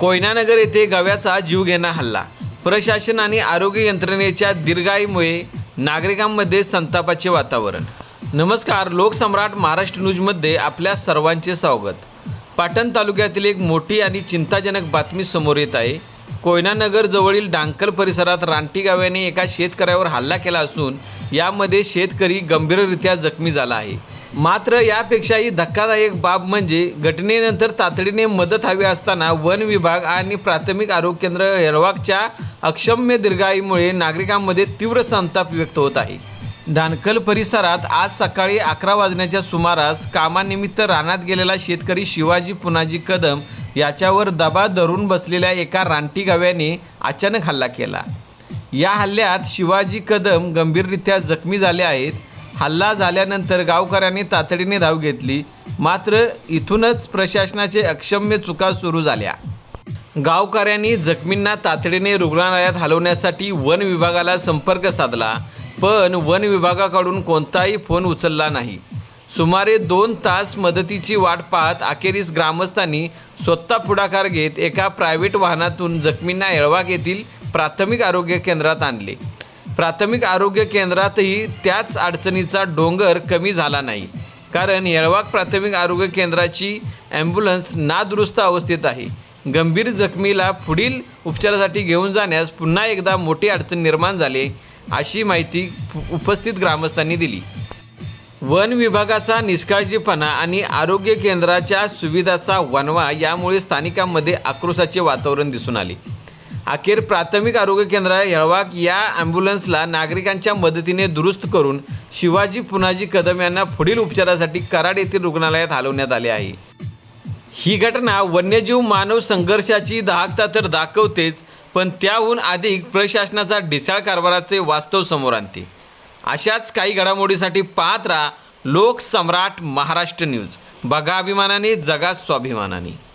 कोयनानगर येथे गव्याचा जीवघेणा हल्ला. प्रशासन आणि आरोग्य यंत्रणेच्या दीर्घाईमुळे नागरिकांमध्ये संतापाचे वातावरण. नमस्कार लोकसम्राट महाराष्ट्र न्यूजमध्ये आपल्या सर्वांचे स्वागत. पाटण तालुक्यातील एक मोठी आणि चिंताजनक बातमी समोर येत आहे. कोयनानगर जवळील डांकल परिसरात रानटी गाव्याने एका शेतकऱ्यावर हल्ला केला असून यामध्ये शेतकरी गंभीररित्या जखमी झाला आहे. मात्र यापेक्षाही धक्कादायक बाब म्हणजे घटनेनंतर तातडीने मदत हवी असताना वन विभाग आणि प्राथमिक आरोग्य केंद्र हेरवागच्या अक्षम्य दीर्घाईमुळे नागरिकांमध्ये तीव्र संताप व्यक्त होत आहे. धानकल परिसरात आज सकाळी अकरा वाजण्याच्या सुमारास कामानिमित्त रानात गेलेला शेतकरी शिवाजी पुनाजी कदम याच्यावर दबा धरून बसलेल्या एका रानटी गाव्याने अचानक हल्ला केला. या हल्ल्यात शिवाजी कदम गंभीररित्या जखमी झाले आहेत. हल्ला झाल्यानंतर गावकऱ्यांनी तातडीने धाव घेतली. मात्र इथूनच प्रशासनाचे अक्षम्य चुका सुरू झाल्या. गावकऱ्यांनी जखमींना तातडीने रुग्णालयात हलवण्यासाठी वन विभागाला संपर्क साधला पण वन विभागाकडून कोणताही फोन उचलला नाही. सुमारे दोन तास मदतीची वाट पाहत अखेरीस ग्रामस्थांनी स्वतः पुढाकार घेत एका प्रायव्हेट वाहनातून जखमींना येळवाग येथील प्राथमिक आरोग्य केंद्रात आणले. प्राथमिक आरोग्य केंद्रातही त्याच अडचणीचा डोंगर कमी झाला नाही कारण येळवाग प्राथमिक आरोग्य केंद्राची ॲम्ब्युलन्स नादुरुस्त अवस्थेत आहे. गंभीर जखमीला पुढील उपचारासाठी घेऊन जाण्यास पुन्हा एकदा मोठी अडचण निर्माण झाली अशी माहिती उपस्थित ग्रामस्थांनी दिली. वन विभागाचा निष्काळजीपणा आणि आरोग्य केंद्राच्या सुविधाचा वनवा यामुळे स्थानिकांमध्ये आक्रोशाचे वातावरण दिसून आले. अखेर प्राथमिक आरोग्य केंद्र येळवाक या ॲम्ब्युलन्सला नागरिकांच्या मदतीने दुरुस्त करून शिवाजी पुनाजी कदम यांना पुढील उपचारासाठी कराड येथील रुग्णालयात हलवण्यात आले आहे. ही घटना वन्यजीव मानव संघर्षाची दाहकता तर दाखवतेच पण त्याहून अधिक प्रशासनाचा ढिसाळ कारभाराचे वास्तव समोर आणते. अशाच काही घडामोडीसाठी पाहत राहा लोकसम्राट महाराष्ट्र न्यूज. बघा अभिमानाने जगा स्वाभिमानाने.